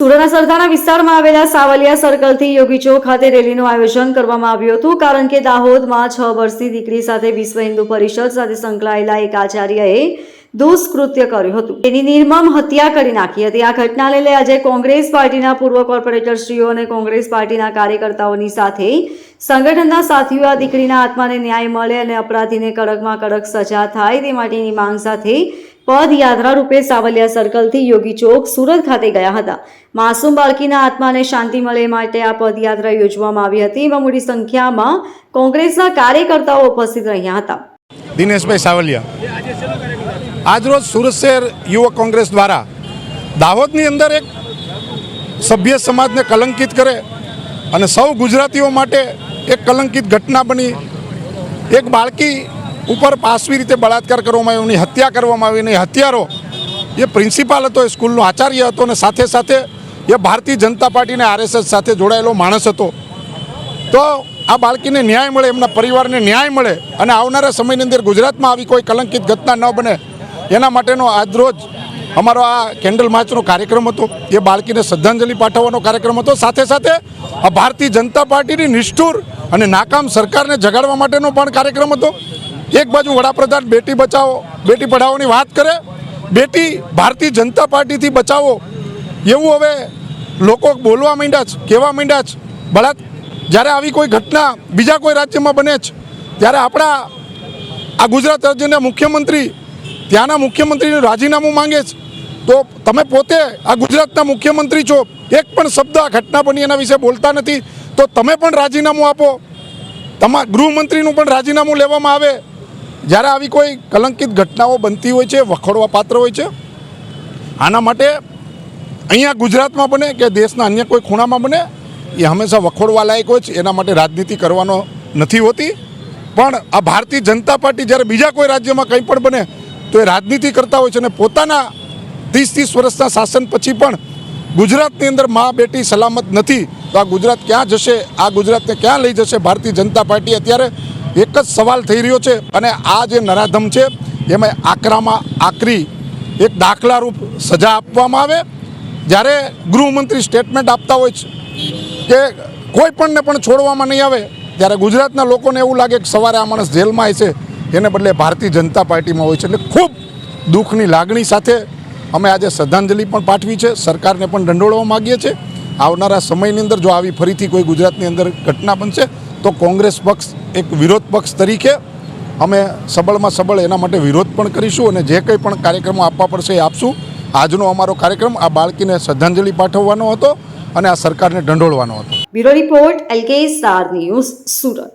સુરતના સરથાના વિસ્તારમાં આવેલા સાવલિયા સર્કલથી યોગી ચોક ખાતે રેલીનું આયોજન કરવામાં આવ્યું હતું, કારણ કે દાહોદમાં છ વર્ષની દીકરી સાથે વિશ્વ હિન્દુ પરિષદ સાથે સંકળાયેલા એક આચાર્યએ દુષ્કૃત્ય કર્યું હતું. તેની નિર્મમ હત્યા કરી નાખી હતી. આ ઘટનાને લઈ આજે કોંગ્રેસ પાર્ટીના પૂર્વ કોર્પોરેટરશ્રીઓ અને કોંગ્રેસ પાર્ટીના કાર્યકર્તાઓની સાથે સંગઠનના સાથીઓ આ દીકરીના આત્માને ન્યાય મળે અને અપરાધીને કડકમાં કડક સજા થાય તે માટેની માંગ સાથે પદયાત્રા રૂપે સાવલિયા સર્કલથી યોગી ચોક સુરત ખાતે ગયા હતા. માસૂમ બાળકીના આત્માને શાંતિ મળે માટે આ પદયાત્રા યોજવામાં આવી હતી. એમાં મોટી સંખ્યામાં કોંગ્રેસના કાર્યકર્તાઓ ઉપસ્થિત રહ્યા હતા. દિનેશભાઈ સાવલિયા. આજરોજ સુરત શહેર યુવક કોંગ્રેસ દ્વારા દાહોદની અંદર એક સભ્ય સમાજને કલંકિત કરે અને સૌ ગુજરાતીઓ માટે એક કલંકિત ઘટના બની. એક બાળકી ઉપર પાસવી રીતે બળાત્કાર કરવામાં આવ્યો, એની હત્યા કરવામાં આવી અને હત્યારો, એ પ્રિન્સિપાલ હતો, એ સ્કૂલનો આચાર્ય હતો અને સાથે સાથે એ ભારતીય જનતા પાર્ટીને આરએસએસ સાથે જોડાયેલો માણસ હતો. તો આ બાળકીને ન્યાય મળે, એમના પરિવારને ન્યાય મળે અને આવનારા સમયની અંદર ગુજરાતમાં આવી કોઈ કલંકિત ઘટના ન બને, એના માટેનો આજરોજ અમારો આ કેન્ડલ માર્ચનો કાર્યક્રમ હતો. એ બાળકીને શ્રદ્ધાંજલિ પાઠવવાનો કાર્યક્રમ હતો. સાથે સાથે આ ભારતીય જનતા પાર્ટીની નિષ્ઠુર અને નાકામ સરકારને જગાડવા માટેનો પણ કાર્યક્રમ હતો. એક બાજુ વડાપ્રધાન બેટી બચાવો, બેટી પઢાઓની વાત કરે, બેટી ભારતીય જનતા પાર્ટીથી બચાવો. એવું હવે લોકો બોલવા માંડ્યા છે, કહેવા માંડ્યા છે. બળાત, જ્યારે આવી કોઈ ઘટના બીજા કોઈ રાજ્યમાં બને છે, ત્યારે આપણા આ ગુજરાત રાજ્યના મુખ્યમંત્રી, ત્યાંના મુખ્યમંત્રીનું રાજીનામું માંગે છે. તો તમે પોતે આ ગુજરાતના મુખ્યમંત્રી છો, એક પણ શબ્દ આ ઘટના બની એના વિશે બોલતા નથી. તો તમે પણ રાજીનામું આપો. તમા, ગૃહમંત્રીનું પણ રાજીનામું લેવામાં આવે. જ્યારે આવી કોઈ કલંકિત ઘટનાઓ બનતી હોય છે, વખોડવા પાત્ર હોય છે, આના માટે અહીંયા ગુજરાતમાં બને કે દેશના અન્ય કોઈ ખૂણામાં બને, એ હંમેશા વખોડવા લાયક હોય છે. એના માટે રાજનીતિ કરવાનો નથી હોતી. પણ આ ભારતીય જનતા પાર્ટી જ્યારે બીજા કોઈ રાજ્યમાં કંઈ પણ બને, તો એ રાજનીતિ કરતા હોય છે અને પોતાના ત્રીસ ત્રીસ વર્ષના શાસન પછી પણ ગુજરાતની અંદર મા બેટી સલામત નથી. તો આ ગુજરાત ક્યાં જશે? આ ગુજરાતને ક્યાં લઈ જશે? ભારતીય જનતા પાર્ટી અત્યારે એક જ સવાલ થઈ રહ્યો છે અને આ જે નરાધમ છે, એમાં આકરામાં આકરી એક દાખલારૂપ સજા આપવામાં આવે. જ્યારે ગૃહમંત્રી સ્ટેટમેન્ટ આપતા હોય છે કે કોઈ પણને પણ છોડવામાં નહીં આવે, ત્યારે ગુજરાતના લોકોને એવું લાગે કે સવારે આ માણસ જેલમાં છે એને બદલે ભારતીય જનતા પાર્ટીમાં હોય છે. એટલે ખૂબ દુઃખની લાગણી સાથે અમે આજે શ્રદ્ધાંજલિ પણ પાઠવી છે. સરકારને પણ દંડોળવા માગીએ છીએ. આવનારા સમયની અંદર જો આવી ફરીથી કોઈ ગુજરાતની અંદર ઘટના બનશે તો કોંગ્રેસ પક્ષ એક વિરોધ પક્ષ તરીકે અમે સબળમાં સબળ એના માટે વિરોધ પણ કરીશું અને જે કંઈ પણ કાર્યક્રમો આપવા પડશે એ આપશું. આજનો અમારો કાર્યક્રમ આ બાળકીને શ્રદ્ધાંજલિ પાઠવવાનો હતો અને આ સરકારને ઢંઢોળવાનો હતો. Bureau report LK star news Surat.